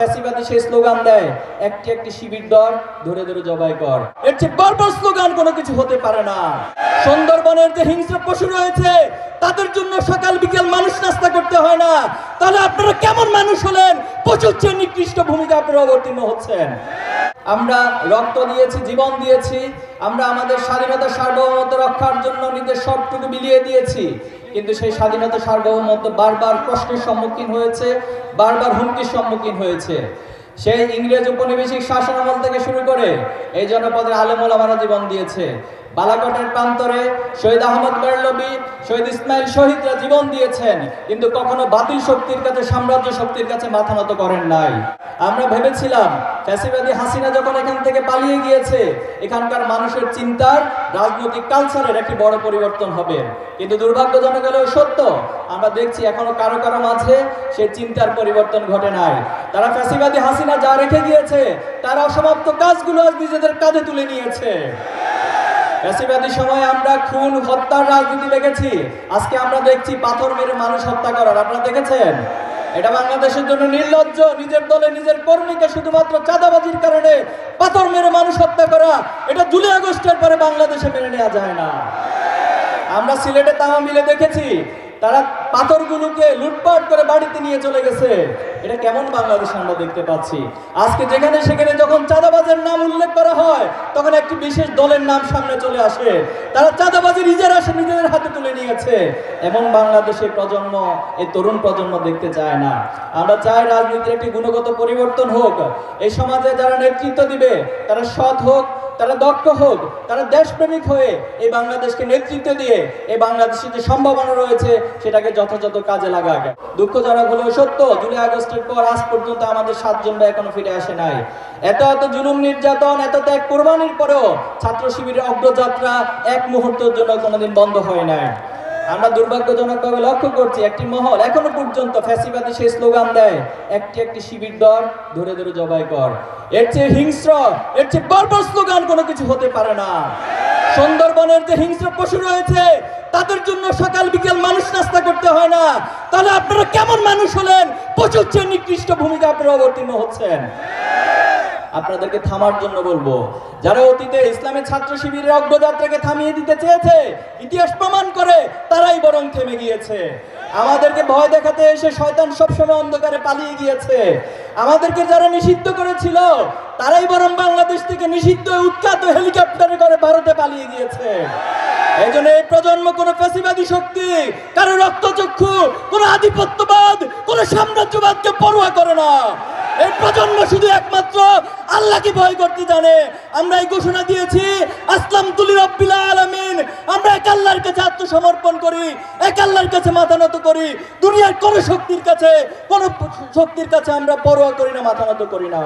ফ্যাসিবাদী সেই স্লোগান দেয়, একটি একটি শিবির দর ধরে ধরে জবাই কর। এর চেয়ে বর্বর স্লোগান কোনো কিছু হতে পারে না। সুন্দরবনের যে হিংস্র পশু রয়েছে, তাদের জন্য সকাল বিকেল মানুষ নাস্তা করতে হয় না। তাহলে আপনারা কেমন মানুষ হলেন? পশুর চেয়ে নিকৃষ্ট ভূমিকা আপনারা অবতীর্ণ হচ্ছেন। আমরা রক্ত দিয়েছি, জীবন দিয়েছি, আমরা আমাদের স্বাধীনতা সার্বভৌমত্ব রক্ষার জন্য নিজের সবটুকু বিলিয়ে দিয়েছি। কিন্তু সেই স্বাধীনতা সার্বভৌমত্ব বারবার প্রশ্নের সম্মুখীন হয়েছে, বারবার হুমকির সম্মুখীন হয়েছে। সেই ইংরেজ উপনিবেশিক শাসনামল থেকে শুরু করে এই জনপদের আলেমোলামারা জীবন দিয়েছে। বালাকটের প্রান্তরে শহীদ আহমদ বেরলবি শহীদ ইসমাইল শহীদরা জীবন দিয়েছেন, কিন্তু কখনো বাতিল শক্তির কাছে, সাম্রাজ্য শক্তির কাছে মাথা নত করেন নাই। আমরা ভেবেছিলাম ফ্যাসিবাদী হাসিনা যখন এখান থেকে পালিয়ে গিয়েছে, এখানকার মানুষের চিন্তার, রাজনৈতিক কালচারের একটি বড় পরিবর্তন হবে। কিন্তু দুর্ভাগ্যজনক হলেও সত্য, আমরা দেখছি এখনও কারও কারও মাঝে সেই চিন্তার পরিবর্তন ঘটে নাই। তারা ফ্যাসিবাদী হাসিনা যা রেখে গিয়েছে, তারা অসমাপ্ত কাজগুলো নিজেদের কাঁধে তুলে নিয়েছে। ফ্যাসিবাদী সময় আমরা খুন, হত্যার রাজনীতি দেখেছি। আজকে আমরা দেখছি পাথর মেরে মানুষ হত্যা করার। আপনারা দেখেছেন? এটা বাংলাদেশের জন্য নির্লজ্জ। নিজের দলে নিজের কর্মীকে শুধুমাত্র চাঁদাবাজির কারণে পাথর মেরে মানুষ হত্যা করা, এটা জুলাই আগস্টের পরে বাংলাদেশে মেনে নেওয়া যায় না। আমরা সিলেটে তামা মিলে দেখেছি, তারা পাথরগুলোকে লুটপাট করে বাড়িতে নিয়ে চলে গেছে। এটা কেমন বাংলাদেশ আমরা দেখতে পাচ্ছি? আজকে যেখানে সেখানে যখন চাঁদাবাজের নাম উল্লেখ করা হয়, তখন একটি বিশেষ দলের নাম সামনে চলে আসে। তারা চাঁদাবাজি নিজের আসে নিজেদের হাতে তুলে নিয়েছে। এবং বাংলাদেশের প্রজন্ম এই তরুণ প্রজন্ম দেখতে চায় না। আমরা চাই রাজনীতির একটি গুণগত পরিবর্তন হোক। এই সমাজে যারা নেতৃত্ব দিবে, তারা সৎ হোক তারা দক্ষ হোক, তারা দেশপ্রেমিক হয়ে এই বাংলাদেশকে নেতৃত্ব দিয়ে এই বাংলাদেশের যে সম্ভাবনা রয়েছে, সেটাকে যথাযথ কাজে লাগাক। দুঃখজনক হলেও সত্য, জুলাই আগস্টের পর আজ পর্যন্ত আমাদের সাতজন বা এখনও ফিরে আসে নাই। এত এত জুলুম নির্যাতন, এত ত্যাগ কোরবানির পরেও ছাত্র শিবিরের অগ্রযাত্রা এক মুহূর্তের জন্য কোনোদিন বন্ধ হয় নাই। আমরা দুর্ভাগ্যজনকভাবে লক্ষ্য করছি, একটি মহল এখনও পর্যন্ত ফ্যাসিবাদী সেই স্লোগান দেয়, একটি একটি শিবির দর ধরে ধরে জবাই কর। এর চেয়ে হিংস্র, এর চেয়ে বর্বর স্লোগান কোনো কিছু হতে পারে না। সুন্দরবনের যে হিংস্র পশু রয়েছে, তাদের জন্য সকাল বিকেল মানুষ নাস্তা করতে হয় না। তাহলে আপনারা কেমন মানুষ হলেন? পশুর চেয়ে নিকৃষ্ট ভূমিকা আপনারা অবতীর্ণ হচ্ছেন। আপনাদেরকে থামার জন্য বলব। যারা অতীতে ইসলামের ছাত্র শিবিরের অগ্রযাত্রাকে থামিয়ে দিতে চেয়েছে, ইতিহাস প্রমাণ করে তারাই বরং থেমে গিয়েছে। আমাদেরকে ভয় দেখাতে এসে শয়তান সবসময় অন্ধকারে পালিয়ে গিয়েছে। আমাদেরকে যারা নিষিদ্ধ করেছিল, তারাই বরং বাংলাদেশ থেকে নিষিদ্ধ উৎখাত হেলিকপ্টারে করে ভারতে পালিয়ে গিয়েছে। এই জন্য এই প্রজন্ম কোনো ফ্যাসিবাদী শক্তি, কারও রক্তচক্ষু, কোনো আধিপত্যবাদ, কোনো সাম্রাজ্যবাদকে পরোয়া করে না। এই প্রজন্ম শুধু একমাত্র আল্লাহকে ভয় করতে জানে। আমরা এই ঘোষণা দিয়েছি, আসলাম তুলি রব্বিল আলামিন। আমরা এক আল্লাহর কাছে আত্মসমর্পণ করি, এক আল্লাহর কাছে মাথা নত করি। দুনিয়ার কোন শক্তির কাছে, কোন শক্তির কাছে আমরা পরোয়া করি না, মাথা নত করি না।